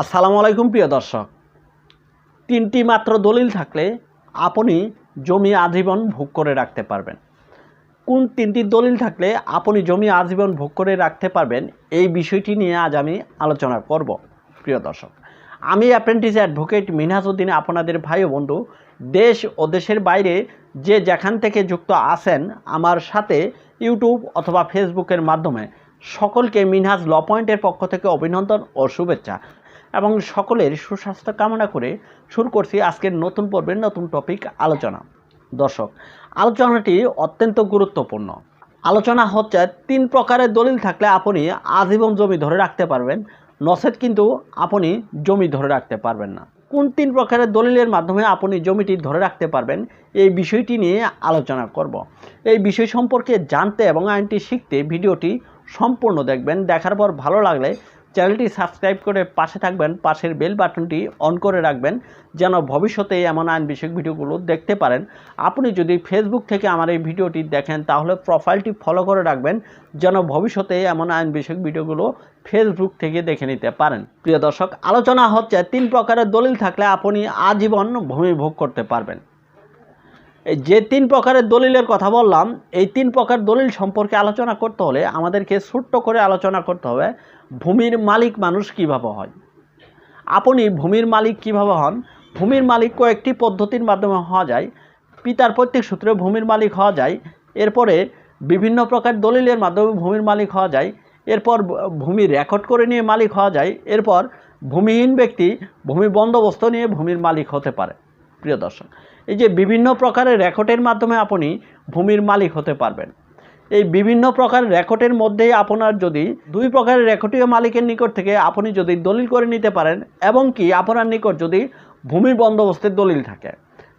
আসসালামু আলাইকুম, প্রিয় দর্শক। তিনটি মাত্র দলিল থাকলে আপনি জমি আজীবন ভোগ করে রাখতে পারবেন। কোন তিনটি দলিল থাকলে আপনি জমি আজীবন ভোগ করে রাখতে পারবেন, এই বিষয়টি নিয়ে আজ আমি আলোচনা করব, প্রিয় দর্শক। আমি অ্যাপ্রেন্টিস অ্যাডভোকেট মিনহাজউদ্দিন আপনাদের ভাই ও বন্ধু। দেশ ও দেশের বাইরে যে যেখান থেকে যুক্ত আছেন, আমার সাথে ইউটিউব অথবা ফেসবুকের মাধ্যমে সকলকে মিনহাজ ল পয়েন্টের পক্ষ থেকে অভিনন্দন ও শুভেচ্ছা। এবং সকলের সুস্বাস্থ্য কামনা করে শুরু করছি আজকের নতুন পর্বের নতুন টপিক আলোচনা। দর্শক, আলোচনাটি অত্যন্ত গুরুত্বপূর্ণ। আলোচনা হচ্ছে তিন প্রকারের দলিল থাকলে আপনি আজীবন জমি ধরে রাখতে পারবেন। নসেট কিন্তু আপনি জমি ধরে রাখতে পারবেন না। কোন তিন প্রকারের দলিলের মাধ্যমে আপনি জমিটি ধরে রাখতে পারবেন, এই বিষয়টি নিয়ে আলোচনা করব। এই বিষয় সম্পর্কে জানতে এবং আইনটি শিখতে ভিডিওটি সম্পূর্ণ দেখবেন। দেখার পর ভালো লাগলে চ্যানেলটি সাবস্ক্রাইব করে পাশে থাকবেন, পাশের বেল বাটনটি অন করে রাখবেন, যেন ভবিষ্যতে এমন আইন বিষয়ক ভিডিওগুলো দেখতে পারেন। আপনি যদি ফেসবুক থেকে আমার এই ভিডিওটি দেখেন, তাহলে প্রোফাইলটি ফলো করে রাখবেন, যেন ভবিষ্যতে এমন আইন বিষয়ক ভিডিওগুলো ফেসবুক থেকে দেখে নিতে পারেন। প্রিয় দর্শক, আলোচনা হচ্ছে তিন প্রকারের দলিল থাকলে আপনি আজীবন ভূমি ভোগ করতে পারবেন। যে তিন প্রকারের দলিলের কথা বললাম, এই তিন প্রকার দলিল সম্পর্কে আলোচনা করতে হলে আমাদেরকে ছোট্ট করে আলোচনা করতে হবে। ভূমির মালিক মানুষ কীভাবে হয়? আপনি ভূমির মালিক কীভাবে হন? ভূমির মালিক কয়েকটি পদ্ধতির মাধ্যমে হওয়া যায়। পিতার প্রত্যেক সূত্রে ভূমির মালিক হওয়া যায়। এরপরে বিভিন্ন প্রকার দলিলের মাধ্যমে ভূমির মালিক হওয়া যায়। এরপর ভূমি রেকর্ড করে নিয়ে মালিক হওয়া যায়। এরপর ভূমিহীন ব্যক্তি, ভূমি বন্দোবস্ত নিয়ে ভূমির মালিক হতে পারে। প্রিয় দর্শক, এই যে বিভিন্ন প্রকারের রেকর্ডের মাধ্যমে আপনি ভূমির মালিক হতে পারবেন। এই বিভিন্ন প্রকার রেকর্ডের মধ্যেই আপনার যদি দুই প্রকারের রেকর্ডীয় মালিকের নিকট থেকে আপনি যদি দলিল করে নিতে পারেন এবং কি আপনার নিকট যদি ভূমির বন্দোবস্তের দলিল থাকে,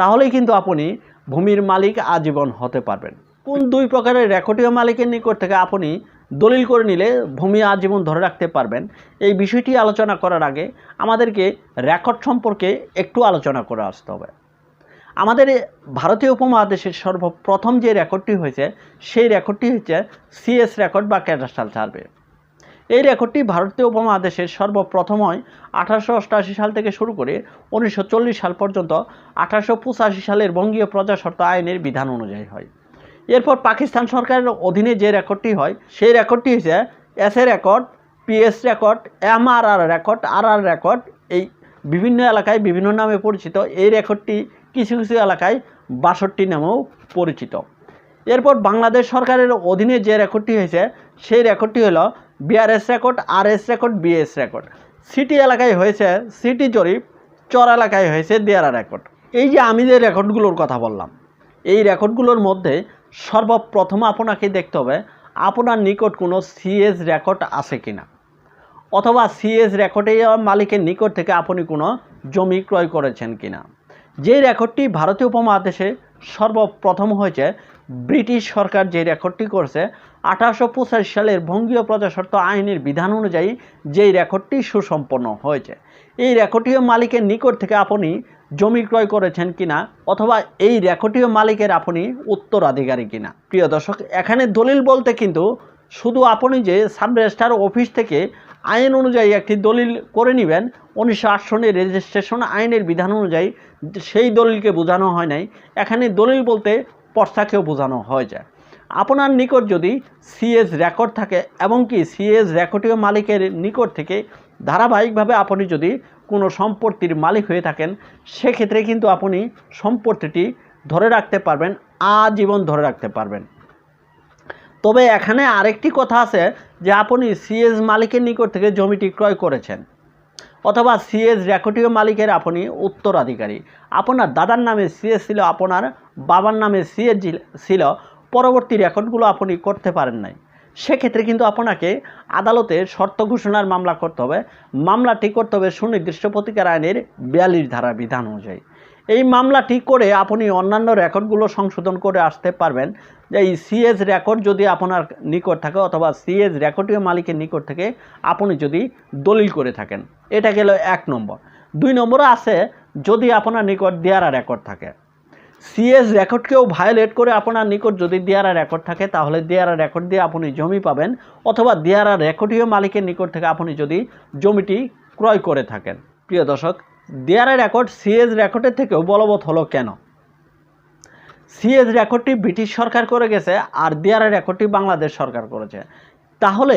তাহলেই কিন্তু আপনি ভূমির মালিক আজীবন হতে পারবেন। কোন দুই প্রকারের রেকর্ডীয় মালিকের নিকট থেকে আপনি দলিল করে নিলে ভূমি আজীবন ধরে রাখতে পারবেন, এই বিষয়টি আলোচনা করার আগে আমাদেরকে রেকর্ড সম্পর্কে একটু আলোচনা করে আসতে হবে। আমাদের ভারতীয় উপমহাদেশের সর্বপ্রথম যে রেকর্ডটি হয়েছে, সেই রেকর্ডটি হচ্ছে সিএস রেকর্ড বা ক্যাডাস্ট্রাল সার্ভে। এই রেকর্ডটি ভারতীয় উপমহাদেশের সর্বপ্রথম হয় আঠারোশো অষ্টআশি সাল থেকে শুরু করে উনিশশো চল্লিশ সাল পর্যন্ত আঠারোশো পঁচাশি সালের বঙ্গীয় প্রজাস্বত্ব আইনের বিধান অনুযায়ী হয়। এরপর পাকিস্তান সরকারের অধীনে যে রেকর্ডটি হয়, সেই রেকর্ডটি হচ্ছে S A record PS record, M R R record, R R record, এই বিভিন্ন এলাকায় বিভিন্ন নামে পরিচিত এই রেকর্ডটি কিছু কিছু এলাকায় বাষট্টি নামেও পরিচিত। এরপর বাংলাদেশ সরকারের অধীনে যে রেকর্ডটি হয়েছে, সেই রেকর্ডটি হলো BRS record R S record, BS record. City এলাকায় হয়েছে সিটি জরিপ, চর এলাকায় হয়েছে দেয়ারা রেকর্ড। এই যে আমি যে রেকর্ডগুলোর কথা বললাম, এই রেকর্ডগুলোর মধ্যে সর্বপ্রথম আপনাকে দেখতে হবে, আপনার নিকট কোনো সিএস রেকর্ড আছে কি না অথবা সিএস রেকর্ডে মালিকের নিকট থেকে আপনি কোনো জমি ক্রয় করেছেন কিনা? যে রেকর্ডটি ভারতীয় উপমহাদেশে সর্বপ্রথম হয়েছে, ব্রিটিশ সরকার যে রেকর্ডটি করছে, আঠারোশো পঁচাশি সালের বঙ্গীয় প্রজাস্বত্ব আইনের বিধান অনুযায়ী যেই রেকর্ডটি সুসম্পন্ন হয়েছে। এই রেকর্ডীয় মালিকের নিকট থেকে আপনি জমি ক্রয় করেছেন কিনা, অথবা এই রেকর্ডীয় মালিকের আপনি উত্তরাধিকারী কিনা। প্রিয় দর্শক, এখানে দলিল বলতে কিন্তু শুধু আপনি যে সাব রেজিস্ট্রার অফিস থেকে আইন অনুযায়ী একটি দলিল করে নেবেন, উনিশশো আট সনের রেজিস্ট্রেশন আইনের বিধান অনুযায়ী সেই দলিলকে বোঝানো হয় নাই। এখানে দলিল বলতে পর্সাকেও বোঝানো হয়ে যায়। আপনার নিকট যদি সিএস রেকর্ড থাকে এবং কি সিএস রেকর্ডীয় মালিকের নিকট থেকে ধারাবাহিকভাবে আপনি যদি কোনো সম্পত্তির মালিক হয়ে থাকেন, সেক্ষেত্রে কিন্তু আপনি সম্পত্তিটি ধরে রাখতে পারবেন, আজীবন ধরে রাখতে পারবেন। তবে এখানে আরেকটি কথা আছে যে আপনি সিএস মালিকের নিকট থেকে জমিটি ক্রয় করেছেন, অথবা সিএস রেকর্ডীয় মালিকের আপনি উত্তরাধিকারী। আপনার দাদার নামে সিএস ছিল, আপনার বাবার নামে সিএস ছিল, পরবর্তী রেকর্ডগুলো আপনি করতে পারেন নাই। সেক্ষেত্রে কিন্তু আপনাকে আদালতে শর্ত ঘোষণার মামলা করতে হবে। মামলাটি করতে হবে সুনির্দিষ্ট প্রতিকার আইনের বিয়াল্লিশ ধারা বিধান অনুযায়ী। এই মামলাটি করে আপনি অন্যান্য রেকর্ডগুলো সংশোধন করে আসতে পারবেন। যে এই সিএস রেকর্ড যদি আপনার নিকট থাকে অথবা সিএস রেকর্ডীয় মালিকের নিকট থেকে আপনি যদি দলিল করে থাকেন। এটা গেল এক নম্বর। দুই নম্বরে আছে, যদি আপনার নিকট দেয়ারা রেকর্ড থাকে। সিএস রেকর্ডকেও ভায়োলেট করে আপনার নিকট যদি দেয়ারা রেকর্ড থাকে, তাহলে দেয়ারা রেকর্ড দিয়ে আপনি জমি পাবেন অথবা দেয়ারা রেকর্ডীয় মালিকের নিকট থেকে আপনি যদি জমিটি ক্রয় করে থাকেন। প্রিয় দর্শক দেয়ারের রেকর্ড সিএস রেকর্ডের থেকেও বলবৎ হলো কেন? সিএস রেকর্ডটি ব্রিটিশ সরকার করে গেছে আর দেয়ারের রেকর্ডটি বাংলাদেশ সরকার করেছে। তাহলে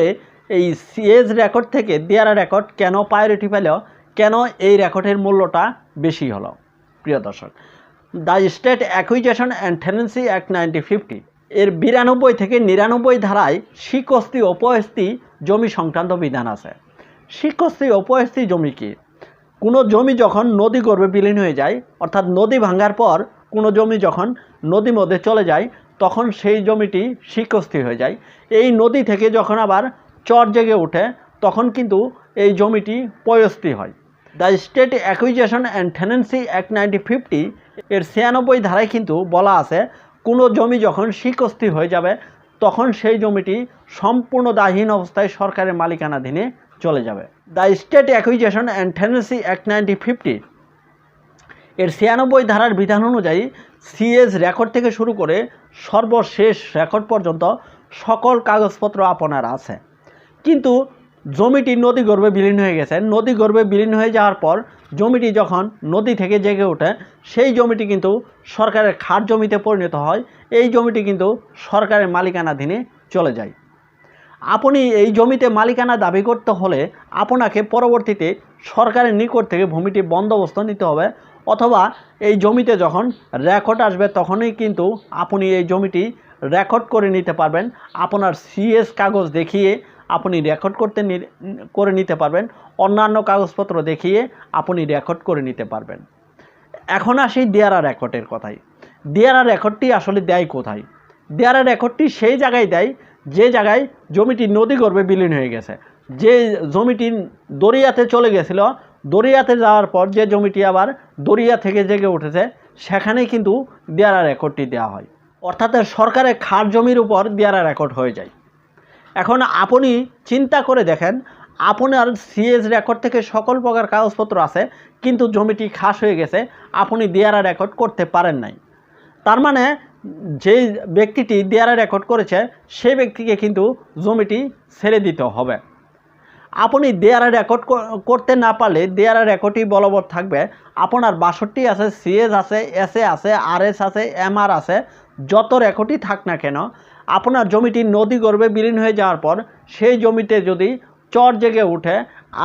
এই সিএস রেকর্ড থেকে দেয়ারের রেকর্ড কেন প্রায়োরিটি পেল? কেন এই রেকর্ডের মূল্যটা বেশি হলো? প্রিয় দর্শক the state acquisition and tenancy act nineteen fifty এর বিরানব্বই থেকে নিরানব্বই ধারায় শিকস্তি অপহস্তি জমি সংক্রান্ত বিধান আছে। শিকস্তি অপহস্তি জমি কি? কোনো জমি যখন নদী গর্ভে বিলীন হয়ে যায়, অর্থাৎ নদী ভাঙ্গার পর কোনো জমি যখন নদী মধ্যে চলে যায়, তখন সেই জমিটি শিকস্তি হয়ে যায়। এই নদী থেকে যখন আবার চর জেগে ওঠে, তখন কিন্তু এই জমিটি পয়স্তি হয়। The state acquisition and tenancy act nineteen fifty এর ছিয়ানব্বই ধারায় কিন্তু বলা আছে, কোনো জমি যখন শিকস্তি হয়ে যাবে, তখন সেই জমিটি সম্পূর্ণ দাহীন অবস্থায় সরকারের মালিকানাধীনে চলে যাবে। The state acquisition and tenancy act nineteen fifty. এর ছিয়ানব্বই ধারার বিধান অনুযায়ী সিএস রেকর্ড থেকে শুরু করে সর্বশেষ রেকর্ড পর্যন্ত সকল কাগজপত্র আপনার আছে। কিন্তু জমিটি নদী গর্ভে বিলীন হয়ে গেছে। নদী গর্ভে বিলীন হয়ে যাওয়ার পর জমিটি যখন নদী থেকে জেগে ওঠে, সেই জমিটি কিন্তু সরকারের খাট জমিতে পরিণত হয়। এই জমিটি কিন্তু সরকারের মালিকানাধীনে চলে যায়। আপনি এই জমিতে মালিকানা দাবি করতে হলে আপনাকে পরবর্তীতে সরকারের নিকট থেকে ভূমিটি বন্দোবস্ত নিতে হবে অথবা এই জমিতে যখন রেকর্ড আসবে তখনই কিন্তু আপনি এই জমিটি রেকর্ড করে নিতে পারবেন। আপনার সিএস কাগজ দেখিয়ে আপনি রেকর্ড করতে করে নিতে পারবেন। অন্যান্য কাগজপত্র দেখিয়ে আপনি রেকর্ড করে নিতে পারবেন। এখন আসি দেয়ারা রেকর্ডের কথাই দেয়ারা রেকর্ডটি আসলে দেয় কোথায়? দেয়ারা রেকর্ডটি সেই জায়গায় দেয় যে জায়গায় জমিটি নদী গর্ভে বিলীন হয়ে গেছে, যে জমিটি দরিয়াতে চলে গেছিল, দরিয়াতে যাওয়ার পর যে জমিটি আবার দরিয়া থেকে জেগে উঠেছে, সেখানেই কিন্তু দেয়ারা রেকর্ডটি দেওয়া হয়। অর্থাৎ সরকারের খাট জমির উপর দেয়ারা রেকর্ড হয়ে যায়। এখন আপনি চিন্তা করে দেখেন, আপনার সিএস রেকর্ড থেকে সকল প্রকার কাগজপত্র আছে, কিন্তু জমিটি খাস হয়ে গেছে, আপনি দেয়ারা রেকর্ড করতে পারেন নাই। তার মানে যে ব্যক্তিটি দেয়ারা রেকর্ড করেছে, সেই ব্যক্তিকে কিন্তু জমিটি ছেড়ে দিতে হবে। আপনি দেয়ারা রেকর্ড করতে না পারলে দেয়ারা রেকর্ডই বলবৎ থাকবে, আপনার বাষট্টি আছে সিএস আছে এস এ আছে আর এস আছে এম আর আছে, যত রেকর্ডই থাক না কেন, আপনার জমিটি নদী গর্ভে বিলীন হয়ে যাওয়ার পর, সেই জমিতে যদি চর জেগে উঠে,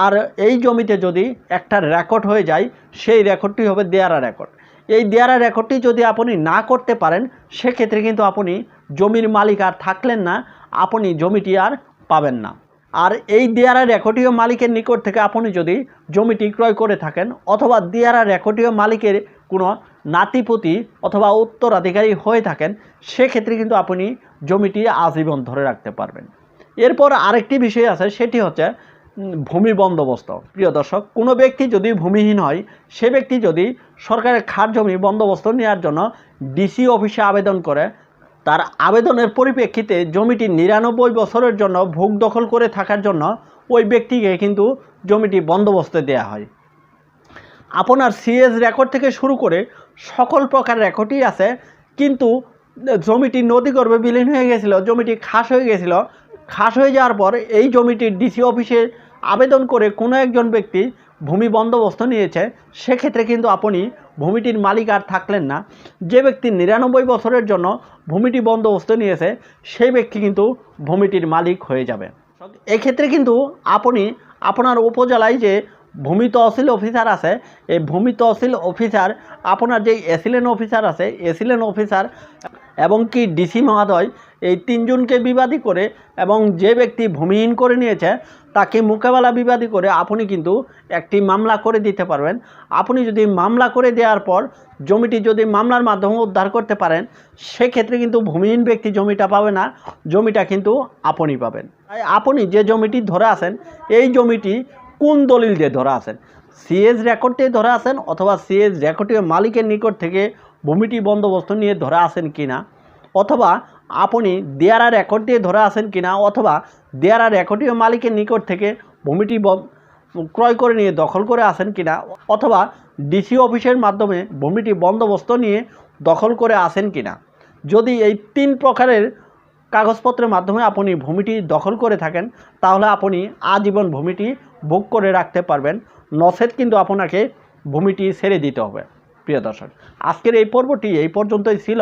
আর এই জমিতে যদি একটা রেকর্ড হয়ে যায়, সেই রেকর্ডটি হবে দেয়ারা রেকর্ড এই দেয়ারা রেকর্ডটি যদি আপনি না করতে পারেন, সেক্ষেত্রে কিন্তু আপনি জমির মালিক আর থাকলেন না, আপনি জমিটি আর পাবেন না। আর এই দেয়ারা রেকর্ডীয় মালিকের নিকট থেকে আপনি যদি জমিটি ক্রয় করে থাকেন, অথবা দেয়ারা রেকর্ডীয় মালিকের কোনো নাতিপুতি অথবা উত্তরাধিকারী হয়ে থাকেন, সেক্ষেত্রে কিন্তু আপনি জমিটি আজীবন ধরে রাখতে পারবেন। এরপর আরেকটি বিষয় আছে, সেটি হচ্ছে ভূমি বন্দোবস্ত। প্রিয় দর্শক, কোনো ব্যক্তি যদি ভূমিহীন হয়, সে ব্যক্তি যদি সরকারের খাট জমি বন্দোবস্ত নেওয়ার জন্য ডিসি অফিসে আবেদন করে, তার আবেদনের পরিপ্রেক্ষিতে জমিটি নিরানব্বই বছরের জন্য ভোগ দখল করে থাকার জন্য ওই ব্যক্তিকে কিন্তু জমিটি বন্দোবস্তে দেওয়া হয়। আপনার সিএস রেকর্ড থেকে শুরু করে সকল প্রকার রেকর্ডই আছে, কিন্তু জমিটি নদী গর্ভে বিলীন হয়ে গেছিল, জমিটি খাস হয়ে গেছিল। খাস হয়ে যাওয়ার পর এই জমিটি ডিসি অফিসে আবেদন করে কোনো একজন ব্যক্তি ভূমি বন্দোবস্ত নিয়েছে, সেক্ষেত্রে কিন্তু আপনি ভূমিটির মালিক আর থাকলেন না। যে ব্যক্তি নিরানব্বই বছরের জন্য ভূমিটি বন্দোবস্ত নিয়েছে, সেই ব্যক্তি কিন্তু ভূমিটির মালিক হয়ে যাবে। এক্ষেত্রে কিন্তু আপনি আপনার উপজেলায় যে ভূমি তহসিল অফিসার আছে, এই ভূমি তহসিল অফিসার, আপনার যে এসিলেন অফিসার আছে, এসিলেন অফিসার এবং কি ডিসি মহোদয় এই তিনজনকে বিবাদী করে এবং যে ব্যক্তি ভূমিহীন করে নিয়েছে, তাকে মোকাবেলা বিবাদী করে আপনি কিন্তু একটি মামলা করে দিতে পারবেন। আপনি যদি মামলা করে দেওয়ার পর জমিটি যদি মামলার মাধ্যমে উদ্ধার করতে পারেন, সেক্ষেত্রে কিন্তু ভূমিহীন ব্যক্তি জমিটা পাবে না, জমিটা কিন্তু আপনি পাবেন। তাই আপনি যে জমিটি ধরে আছেন, এই জমিটি কোন দলিল দিয়ে ধরা আছেন? সিএস রেকর্ড দিয়ে ধরা আছেন অথবা সিএস রেকর্ডের মালিকের নিকট থেকে ভূমিটি বন্দোবস্ত নিয়ে ধরা আছেন কিনা? অথবা আপনি দেয়ারা রেকর্ড দিয়ে ধরা আছেন কিনা অথবা দেয়ারা রেকর্ডীয় মালিকের নিকট থেকে ভূমিটি ক্রয় করে নিয়ে দখল করে আসেন কিনা অথবা ডিসি অফিসের মাধ্যমে ভূমিটি বন্দোবস্ত নিয়ে দখল করে আসেন কিনা। যদি এই তিন প্রকারের কাগজপত্রের মাধ্যমে আপনি ভূমিটি দখল করে থাকেন, তাহলে আপনি আজীবন ভূমিটি ভোগ করে রাখতে পারবেন। নসেদ কিন্তু আপনাকে ভূমিটি ছেড়ে দিতে হবে, প্রিয় দর্শক। আজকের এই পর্বটি এই পর্যন্তই ছিল।